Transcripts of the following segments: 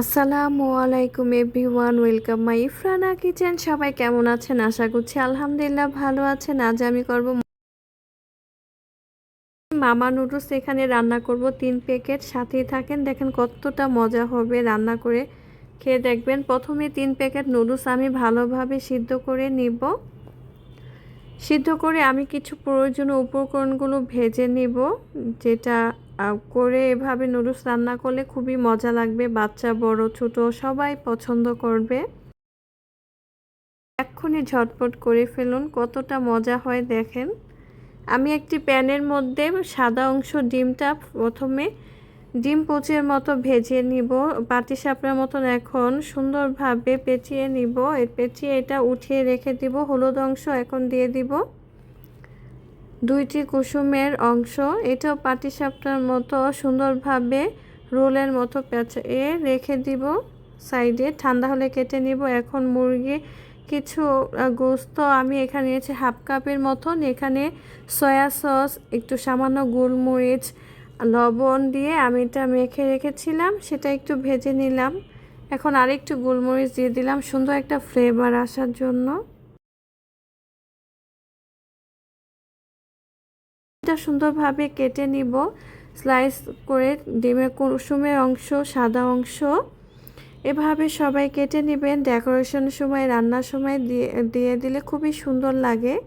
আসসালামু আলাইকুম everyone, welcome my Ifrana kitchen. সবাই কেমন আছেন? আশা করছি আলহামদুলিল্লাহ ভালো আছেন। আজ আমি করব মামা নুডলস। এখানে রান্না করব তিন প্যাকেট, সাথেই থাকেন। দেখেন কতটা মজা হবে রান্না করে। খেয়ে দেখবেন, প্রথমে তিন প্যাকেট নুডলস আমি ভালোভাবে সিদ্ধ করে নিব। সিদ্ধ করে আমি কিছু প্রয়োজনীয় উপকরণগুলো ভেজে নিব, যেটা করে এভাবে নুডলস রান্না করলে খুবই মজা লাগবে। বাচ্চা, বড়, ছোট, সবাই পছন্দ করবে। এক্ষুনি ঝটপট করে ফেলুন, কতটা মজা হয় দেখেন। আমি একটি প্যানের মধ্যে সাদা অংশ ডিমটা প্রথমে ডিম পচের মতো ভেজে নিব। পাটি সাপড়ার মতন এখন সুন্দরভাবে পেঁচিয়ে নিব। পেঁচিয়ে এটা উঠিয়ে রেখে দিব। হলুদ অংশ এখন দিয়ে দিব। দুইটি কুসুমের অংশ। এটাও পাটিসাপটার মতো সুন্দরভাবে রোলের মতো পেঁচিয়ে রেখে দিব সাইডে। ঠান্ডা হলে কেটে নিব। এখন মুরগি কিছু গোস্ত আমি এখানে নিয়েছি হাফ কাপের মতন। এখানে সয়া সস, একটু সামান্য গোলমরিচ, লবণ দিয়ে আমি এটা মেখে রেখেছিলাম। সেটা একটু ভেজে নিলাম। এখন আরেকটু গোলমরিচ দিয়ে দিলাম। সুন্দর একটা ফ্লেভার আসার জন্য। সুন্দরভাবে কেটে নিব। স্লাইস করে ডিমের কুসুমের অংশ, সাদা অংশ। এভাবে সবাই কেটে নেবেন। ডেকোরেশনের সময় রান্নার সময় দিয়ে দিয়ে দিলে খুবই সুন্দর লাগে।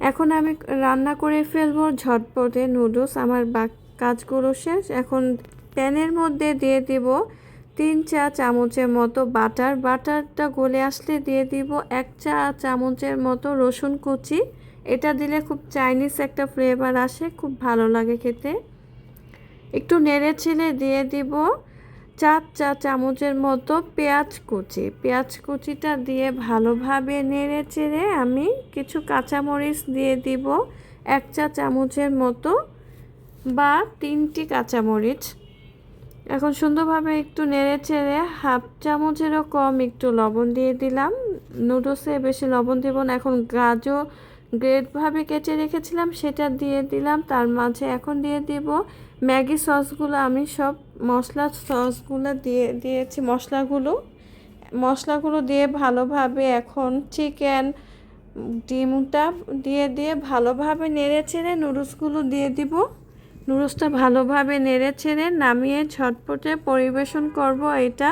এখন আমি রান্না করে ফেলব ঝটপটে নুডলস। আমার বা, কাজগুলো শেষ। এখন প্যানের মধ্যে দিয়ে দিব তিন চা চামচের মতো বাটার। বাটারটা গলে আসলে দিয়ে দিব এক চা চামচের মতো রসুন কুচি। এটা দিলে খুব চাইনিজ একটা ফ্লেভার আসে, খুব ভালো লাগে খেতে। একটু নেড়ে ছেলে দিয়ে দিব চার চা চামচের মতো পেঁয়াজ কুচি। পেঁয়াজ কুচিটা দিয়ে ভালোভাবে নেড়ে চেড়ে আমি কিছু কাঁচামরিচ দিয়ে দিব এক চা চামচের মতো বা তিনটি কাঁচামরিচ। এখন সুন্দরভাবে একটু নেড়ে চেড়ে হাফ চামচেরও কম একটু লবণ দিয়ে দিলাম। নুডলসে বেশি লবণ দেব না, এখন গাজর গ্রেটভাবে কেটে রেখেছিলাম, সেটা দিয়ে দিলাম। তার মাঝে এখন দিয়ে দিব ম্যাগি সসগুলো। আমি সব মশলা সসগুলো দিয়ে দিয়েছি, মশলাগুলো। মশলাগুলো দিয়ে ভালোভাবে এখন চিকেন ডিমটা দিয়ে দিয়ে ভালোভাবে নেড়ে ছেড়ে নুডলসগুলো দিয়ে দিব। নুডলসটা ভালোভাবে নেড়ে ছেড়ে নামিয়ে ঝটপটে পরিবেশন করব এটা।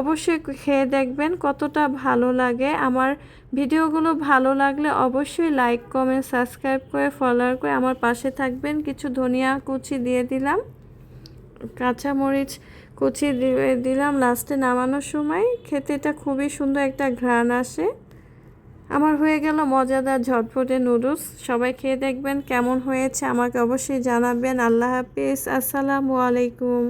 অবশ্যই খেয়ে দেখবেন কতটা ভালো লাগে। আমার ভিডিওগুলো ভালো লাগলে অবশ্যই লাইক কমেন্ট সাবস্ক্রাইব করে ফলোয়ার করে আমার পাশে থাকবেন। কিছু ধনিয়া কুচি দিয়ে দিলাম, কাঁচামরিচ কুচি দিয়ে দিলাম। লাস্টে নামানোর সময় খেতে এটা খুবই সুন্দর একটা ঘ্রাণ আসে। আমার হয়ে গেল মজাদার ঝটপটে নুডলস সবাই খেয়ে দেখবেন কেমন হয়েছে, আমাকে অবশ্যই জানাবেন। আল্লাহ হাফিজ, আসসালামু আলাইকুম।